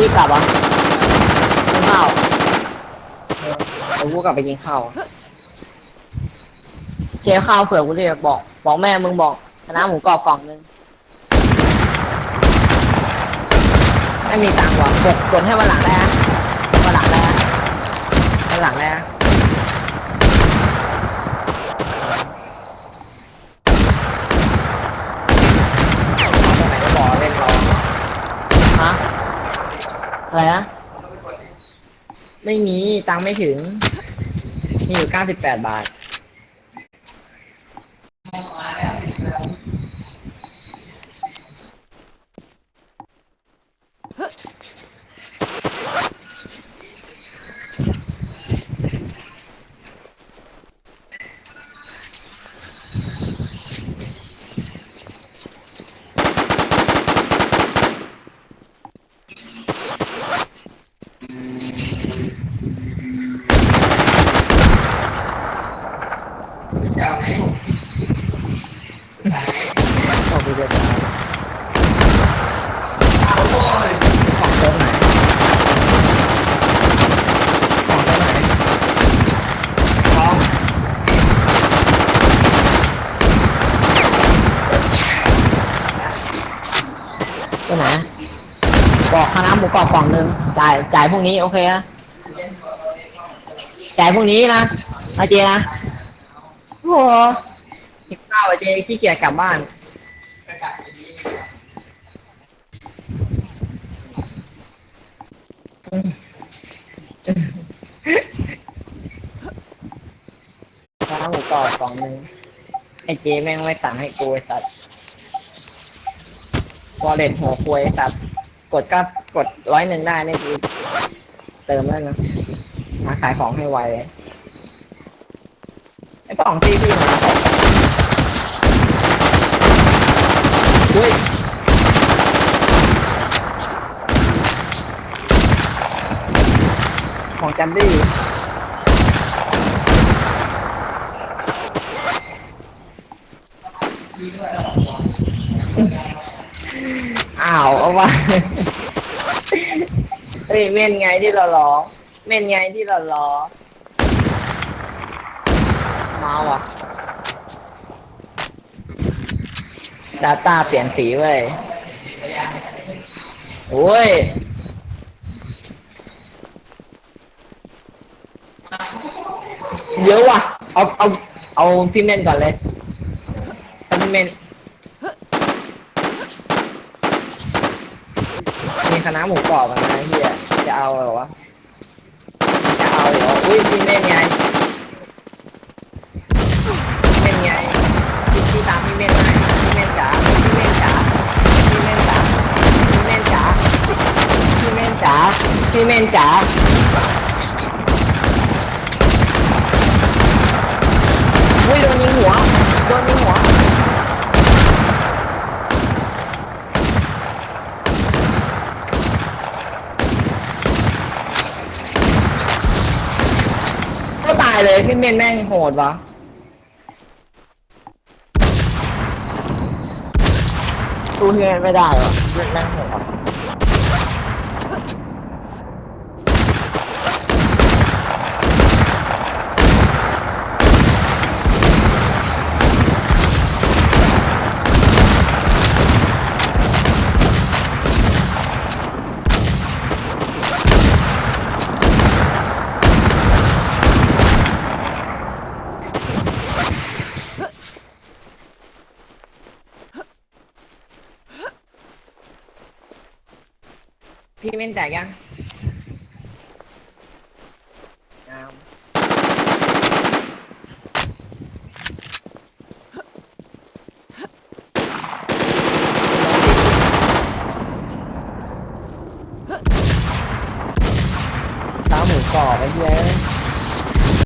รีบกลับเหรอะกินข้าวเออเดี๋ยวกูกลับไปกินข้าวเจ๊ข้าวเผื่อกูเรียกบอก บอกแม่มึงบอกคณะหมูกรอบกล่องนึงไม่มีตังค์ว่ะกดกดให้วันหลังได้นะวันหลังได้นะวันหลังได้นะเอาไปไหนก็บอกเล่นรอฮะ อะไรนะ ไม่มีตังค์ไม่ถึง มีอยู่เก้าสิบแปดบาทขอ บคุณเจ้าของเติมไหนของเติมไหนของตัวไหนบอกคณะหมูกรอบกล่องหนึ่งจ่ายจ่ายพรุ่งนี้โอเคนะจ่ายพรุ่งนี้นะนะเจนะโอ้โหกินข้าวอะเจขี้เกียจกลับบ้าน ข้าวหมู กรอบกล่องหนึงไอเจแม่งไม่สั่งให้กูไอสัตว์วอลเล็ตหัวควยไอ้สัตว์กดก็กดร้อยหนึ่งได้เนี่ยกูเติมแล้วนะมาขายของให้ไวไอ้ป่องที่พี่มาอุ้ยของจันดี้ อ้าวเอาว่าเฮ้ยเม่นไงที่เราล้อเม่นไงที่เราล้อมาว่ะดาต้าเปลี่ยนสีเว้ยโอ้ยเยอะว่ะ เอา เอา เอาพี่เม่นก่อนเลย เอาพี่เม่นมีคณะหมูกรอบอะนะเฮียจะเอาเหรอวะ จะเอาเหรอ อุ้ยพี่เม่นไงพี่เม่นไงพี่พี่ตามพี่เม่นไหมพี่เม่นจ๋าพี่เม่นจ๋าพี่เม่นจ๋าพี่เม่นจ๋าพี่เม่นจ๋าพี่เม่นจ๋าอุ้ยโดนยิงหัวโดนยิงหัว ก็ตายเลยพี่เมนแม่งโหดวะสู้พี่เมนไม่ได้วะพี่เมนแม่งโหด พี่เมนแตกยังยังตาหมูกรอบไอ้เหี้ย